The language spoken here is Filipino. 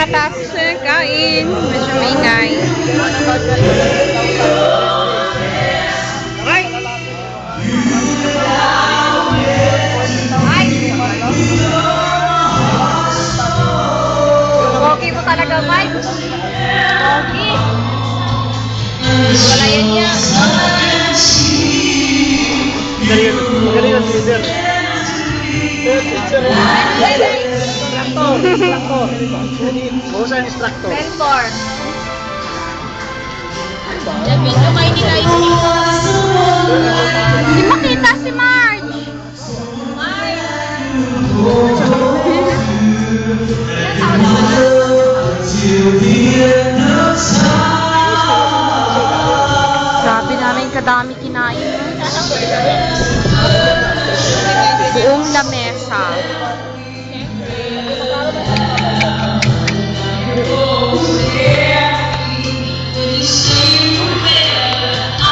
nakatapos na ng kain. Medyo maingay. Ay! Okay po talaga, Mike. Okay. Wala yan niya. Magaling ang teaser. Magaling. Instructor. Instructor. Bawsa ang instructor. Mentor. Yan, video kayo nila yung Hindi makita si Marge. Sabi namin kadami kinain. Buong lamesa.